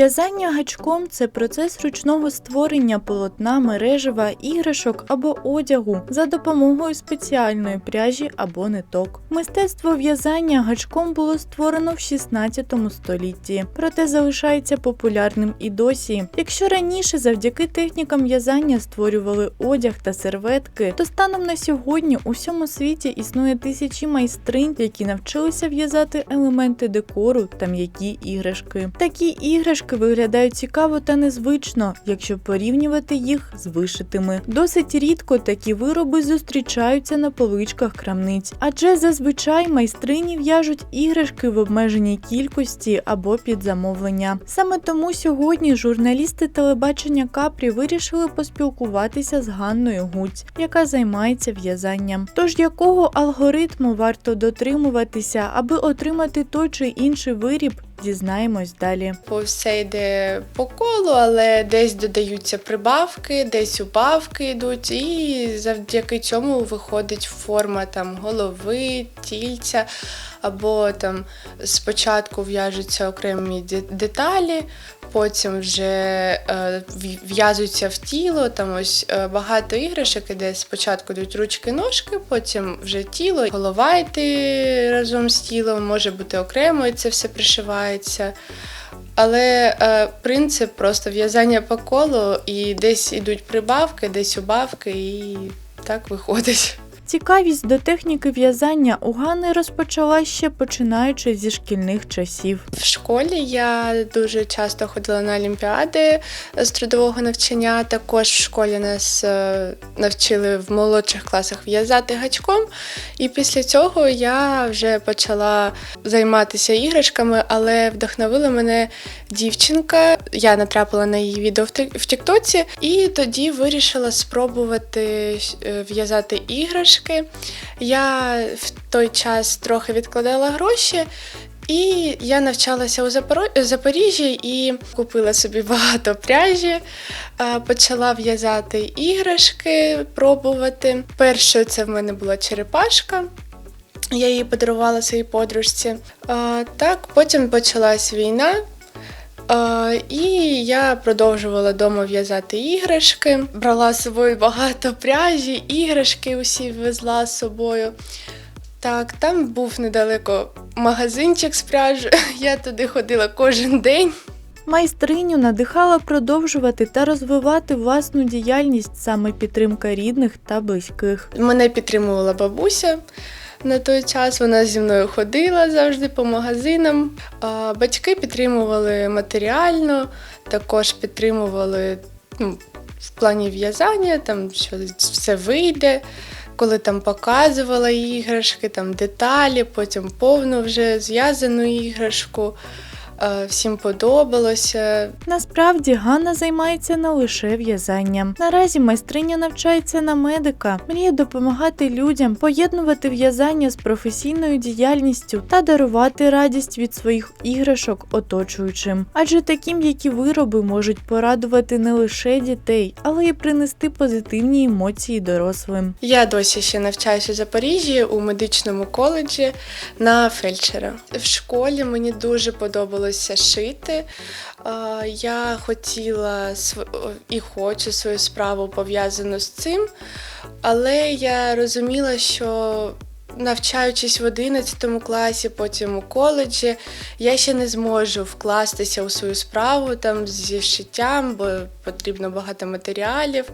В'язання гачком це процес ручного створення полотна, мережева, іграшок або одягу за допомогою спеціальної пряжі або ниток. Мистецтво в'язання гачком було створено в 16 столітті, проте залишається популярним і досі. Якщо раніше завдяки технікам в'язання створювали одяг та серветки, то станом на сьогодні у всьому світі існує тисячі майстринь, які навчилися в'язати елементи декору та м'які іграшки. Такі іграшки виглядають цікаво та незвично, якщо порівнювати їх з вишитими. Досить рідко такі вироби зустрічаються на поличках крамниць, адже зазвичай майстрині в'яжуть іграшки в обмеженій кількості або під замовлення. Саме тому сьогодні журналісти телебачення Капрі вирішили поспілкуватися з Ганною Гуць, яка займається в'язанням. Тож якого алгоритму варто дотримуватися, аби отримати той чи інший виріб, дізнаємось далі. Бо все йде по колу, але десь додаються прибавки, десь убавки йдуть, і завдяки цьому виходить форма там голови, тільця, або там спочатку в'яжуться окремі деталі, потім вже е, в'язуються в тіло. Там ось е, багато іграшок, де спочатку йдуть ручки, ножки, потім вже тіло, голова йти разом з тілом, може бути окремо, і це все пришивається. Але е, принцип просто в'язання по колу, і десь ідуть прибавки, десь убавки, і так виходить. Цікавість до техніки в'язання у Гани розпочала ще починаючи зі шкільних часів. В школі я дуже часто ходила на олімпіади з трудового навчання. Також в школі нас е, навчили в молодших класах в'язати гачком. І після цього я вже почала займатися іграшками, але вдохновила мене дівчинка. Я натрапила на її відео в Тіктоці, і тоді вирішила спробувати е, в'язати іграшки. Я в той час трохи відкладала гроші. І я навчалася у Запоро- Запоріжжі і купила собі багато пряжі, е, почала в'язати іграшки, пробувати. Першою це в мене була черепашка. Я її подарувала своїй подружці. Е, Так, потім почалась війна. Е, І я продовжувала вдома в'язати іграшки, брала з собою багато пряжі, іграшки усі везла з собою. Так, там був недалеко магазинчик з пряжею. Я туди ходила кожен день. Майстриню надихала продовжувати та розвивати власну діяльність саме підтримка рідних та близьких. Мене підтримувала бабуся на той час. Вона зі мною ходила завжди по магазинам. Батьки підтримували матеріально, також підтримували ну, в плані в'язання, там що все вийде. Коли там показувала іграшки, там деталі, потім повну вже зв'язану іграшку. Е, Всім подобалося. Насправді Ганна займається не лише в'язанням. Наразі майстриня навчається на медика, мріє допомагати людям, поєднувати в'язання з професійною діяльністю та дарувати радість від своїх іграшок оточуючим. Адже такі м'які вироби можуть порадувати не лише дітей, але й принести позитивні емоції дорослим. Я досі ще навчаюся у Запоріжжі у медичному коледжі на фельдшера. В школі мені дуже подобалося шити. Е, Я хотіла і хочу свою справу пов'язану з цим, але я розуміла, що навчаючись в 11 класі, потім у коледжі, я ще не зможу вкластися у свою справу там зі шиттям, бо потрібно багато матеріалів.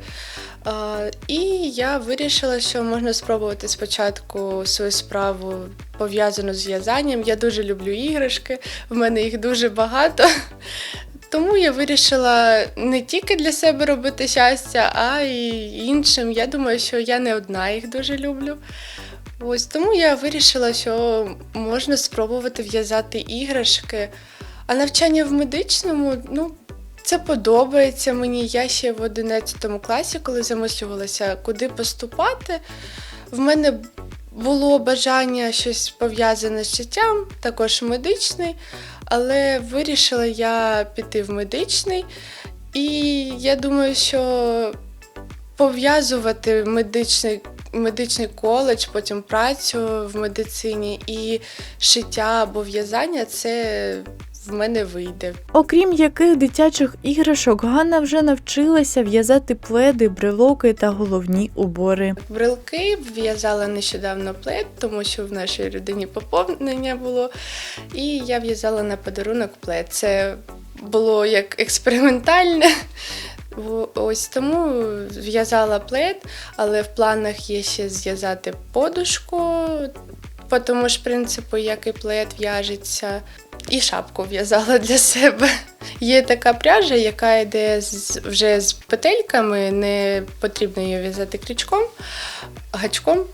І я вирішила, що можна спробувати спочатку свою справу пов'язану з в'язанням. Я дуже люблю іграшки, в мене їх дуже багато. Тому я вирішила не тільки для себе робити щастя, а й іншим. Я думаю, що я не одна їх дуже люблю. Ось тому я вирішила, що можна спробувати в'язати іграшки. А навчання в медичному, ну, це подобається мені. Я ще в 11 класі, коли замислювалася, куди поступати, в мене було бажання щось пов'язане з життям, також медичний, але вирішила я піти в медичний. І я думаю, що пов'язувати медичний, медичний коледж, потім працю в медицині і шиття або в'язання це в мене вийде. Окрім яких дитячих іграшок, Ганна вже навчилася в'язати пледи, брелоки та головні убори. Брелки в'язала нещодавно плед, тому що в нашій родині поповнення було. І я в'язала на подарунок плед. Це було як експериментальне. Ось тому в'язала плед, але в планах є ще зв'язати подушку, по тому ж принципу, як і плед в'яжеться. І шапку в'язала для себе. Є така пряжа, яка йде з, вже з петельками, не потрібно її в'язати крючком, гачком.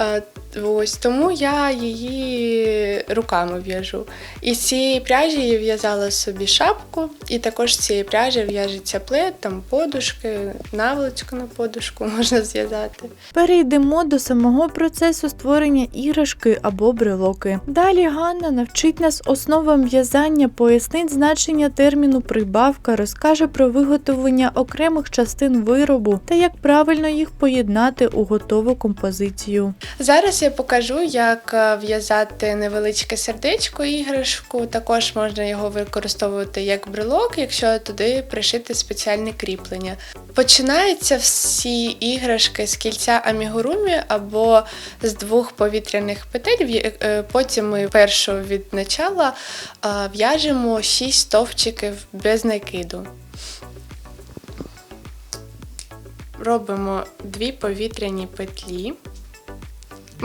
Е, Ось тому я її руками в'яжу. І з цієї пряжі я в'язала собі шапку, і також з цієї пряжі в'яжеться плед, там подушки, наволочку на подушку можна зв'язати. Перейдемо до самого процесу створення іграшки або брелоки. Далі Ганна навчить нас основам в'язання, пояснить значення терміну прибавка, розкаже про виготовлення окремих частин виробу та як правильно їх поєднати у готову композицію. Зараз я покажу, як е, в'язати невеличке сердечко іграшку. Також можна його використовувати як брелок, якщо туди пришити спеціальне кріплення. Починаються всі іграшки з кільця амігурумі або з двох повітряних петель. Е, Потім ми першу від начала в'яжемо 6 стовпчиків без накиду. Робимо дві повітряні петлі.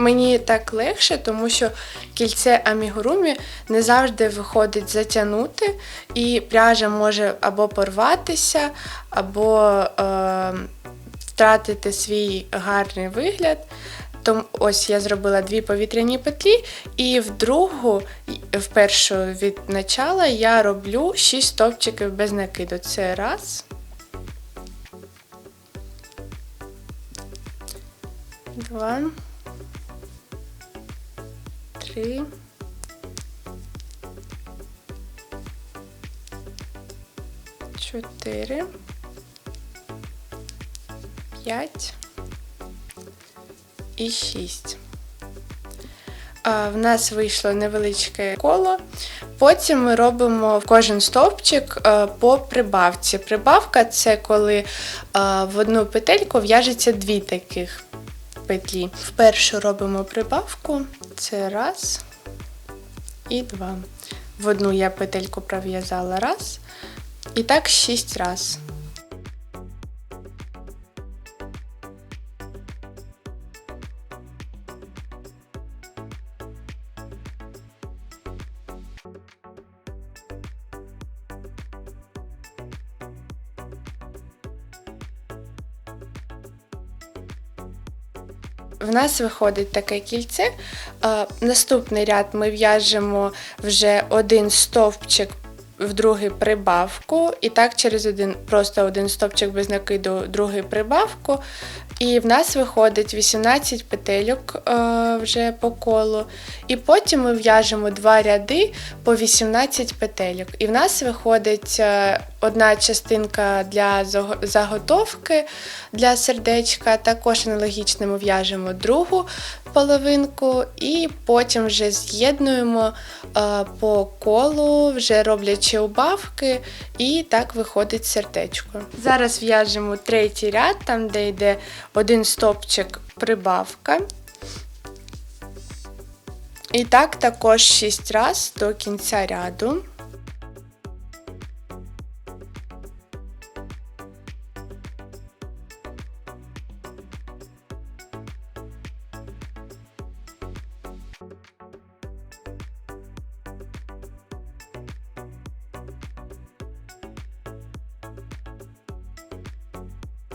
Мені так легше, тому що кільце амігурумі не завжди виходить затягнути, і пряжа може або порватися, або е, втратити свій гарний вигляд. Тому ось я зробила дві повітряні петлі, і в другу, в першу від начала я роблю 6 стовпчиків без накиду. Це раз. Два. Три. Чотири. П'ять. І шість. В нас вийшло невеличке коло. Потім ми робимо в кожен стовпчик е, по прибавці. Прибавка це коли е, в одну петельку в'яжеться дві таких петлі. Вперше робимо прибавку. Це раз і два. В одну я петельку пров'язала раз. І так шість раз. В нас виходить таке кільце. Наступний ряд ми в'яжемо вже один стовпчик в другий прибавку, і так через один, просто один стовпчик без накиду, другий прибавку. І в нас виходить 18 петельок е, вже по колу. І потім ми в'яжемо два ряди по 18 петельок. І в нас виходить е, одна частинка для заготовки для сердечка. Також аналогічно ми в'яжемо другу половинку, і потім вже з'єднуємо е, по колу, вже роблячи убавки, і так виходить сердечко. Зараз в'яжемо третій ряд, там де йде один стопчик прибавка. І так також 6 раз до кінця ряду.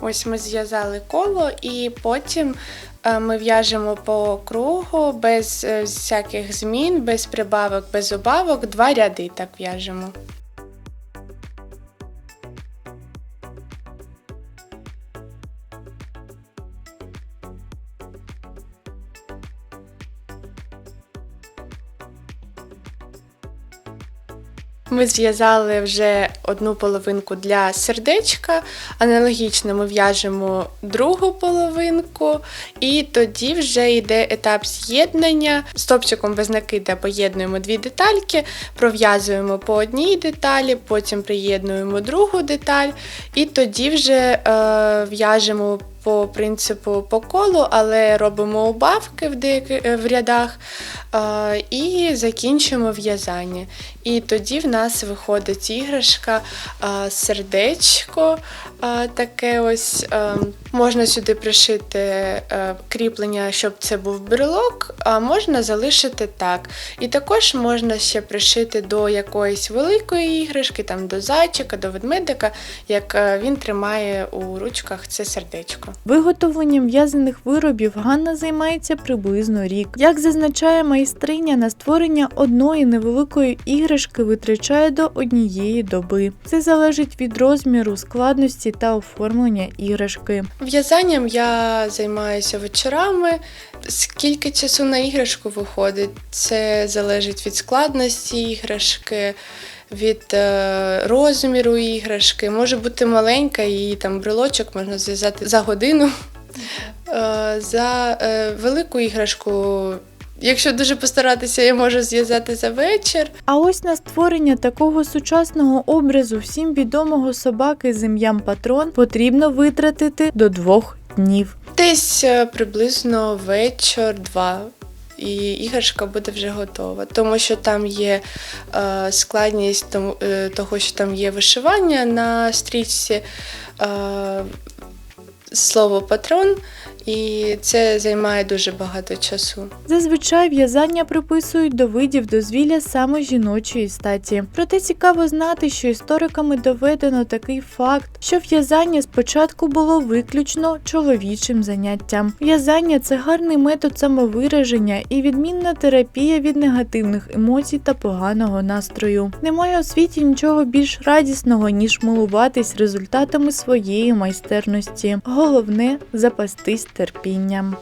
Ось ми зв'язали коло, і потім е, ми в'яжемо по кругу без е, всяких змін, без прибавок, без убавок, два ряди так в'яжемо. Ми зв'язали вже одну половинку для сердечка, аналогічно ми в'яжемо другу половинку, і тоді вже йде етап з'єднання. Стопчиком без накида поєднуємо дві детальки, пров'язуємо по одній деталі, потім приєднуємо другу деталь, і тоді вже е, в'яжемо по принципу по колу, але робимо убавки в, деяких, в рядах е, і закінчуємо в'язання. І тоді в нас виходить іграшка, сердечко таке ось. Можна сюди пришити е, кріплення, щоб це був брелок, а можна залишити так. І також можна ще пришити до якоїсь великої іграшки, там до зайчика, до ведмедика, як е, він тримає у ручках це сердечко. Виготовленням в'язаних виробів Ганна займається приблизно рік. Як зазначає майстриня, на створення одної невеликої іграшки витрачає до однієї доби. Це залежить від розміру, складності та оформлення іграшки. В'язанням я займаюся вечорами. Скільки часу на іграшку виходить, це залежить від складності іграшки, від е, розміру іграшки. Може бути маленька, і там брелочок можна зв'язати за годину. Е, за е, велику іграшку, якщо дуже постаратися, я можу зв'язати за вечір. А ось на створення такого сучасного образу всім відомого собаки з ім'ям Патрон потрібно витратити до двох днів. Десь е, приблизно вечір-два. І іграшка буде вже готова, тому що там є е, складність тому, е, того, що там є вишивання на стрічці, е, слово патрон, і це займає дуже багато часу. Зазвичай в'язання приписують до видів дозвілля саме жіночої статі. Проте цікаво знати, що істориками доведено такий факт, що в'язання спочатку було виключно чоловічим заняттям. В'язання це гарний метод самовираження і відмінна терапія від негативних емоцій та поганого настрою. Немає у світі нічого більш радісного, ніж милуватись результатами своєї майстерності. Головне запастись терпінням.